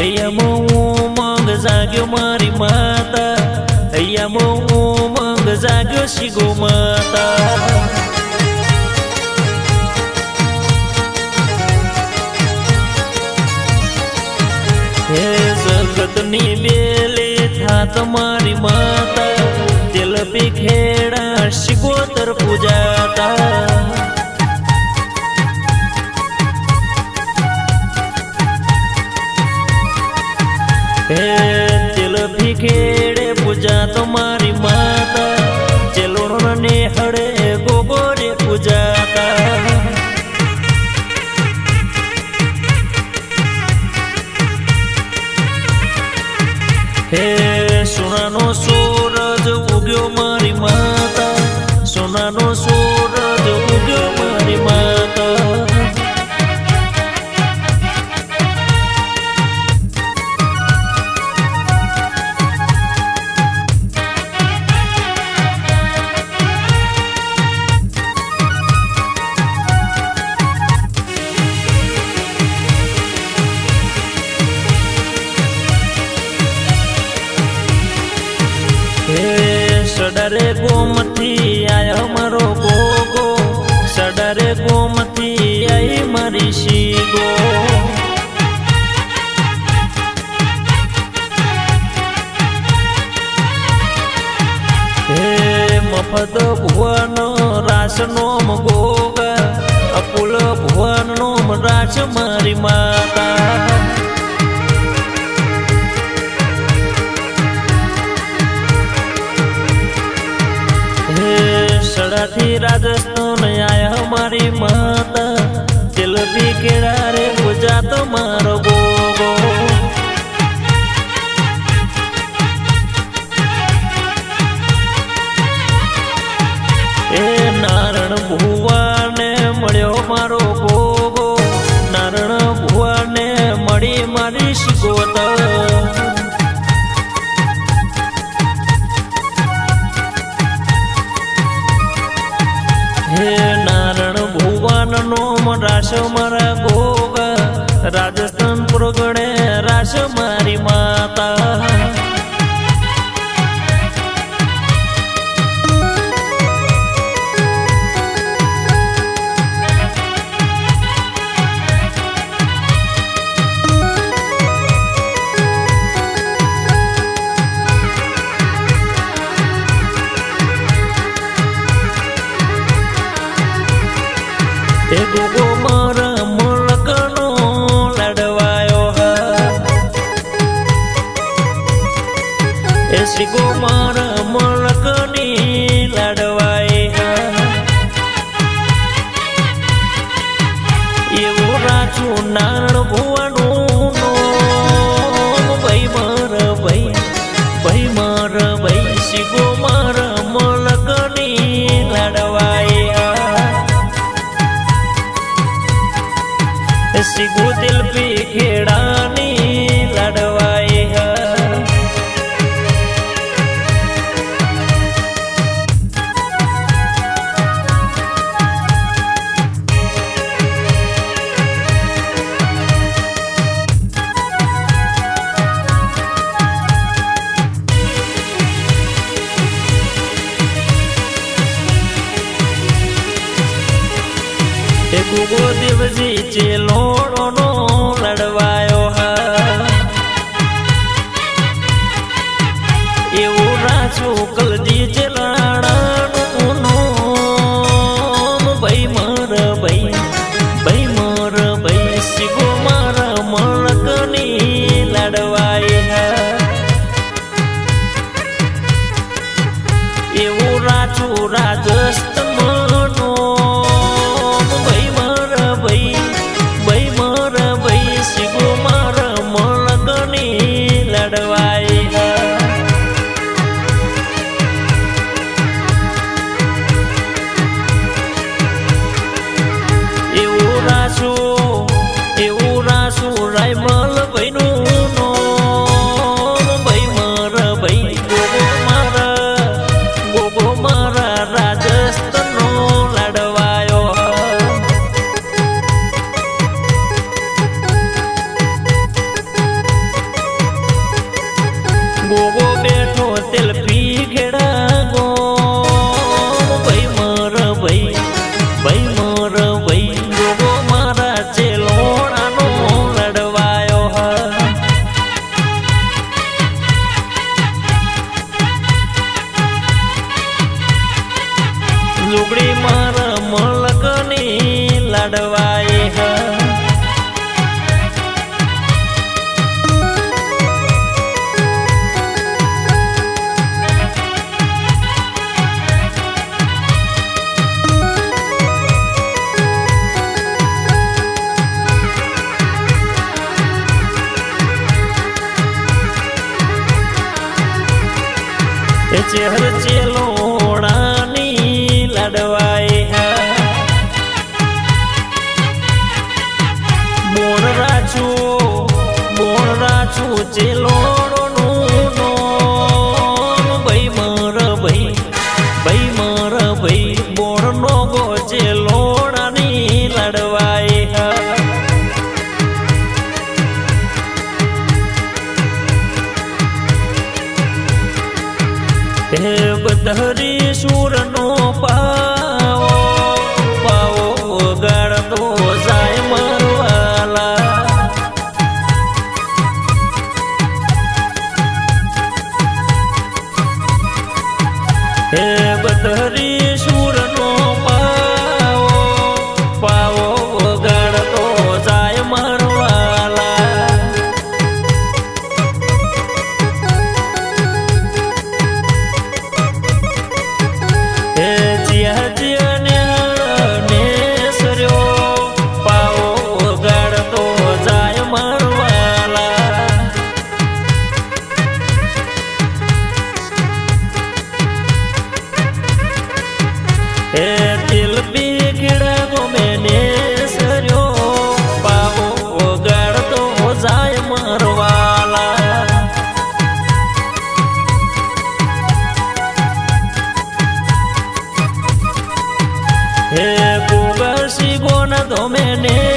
હૈયામાં ઉમંગ જાગ્યો મારી માતા હૈયામાં ઉમંગ જાગ્યો શીગો માતા હે જગતની બેલે થા તમારી માતા તેલ ખેડા શિકોતર પૂજાતા સડરે ગોમતી આય મારો ગોગો સડરે ગોમતી આઈ મારી શીગો. હે મફત ભુવન રાસનો ગોગા અપુલ ભુવનનો રાસ મારી માતા. સડાથી રાજસ્થાન આયા મારી માતા. તેલબી કેળા રે ગુજરાત મારો ગોગો મારા મુલકનો લડવાયો હા. શ્રી મારા મુલકની લડવાય એવું રાચું નારણ ભુવાનું સિગુ દિલ પી ખેડાની લડવાઈ હ. ગુગો દેવજી ચેલોડોનો લાડવાએ હ. રાછું ધોમે ને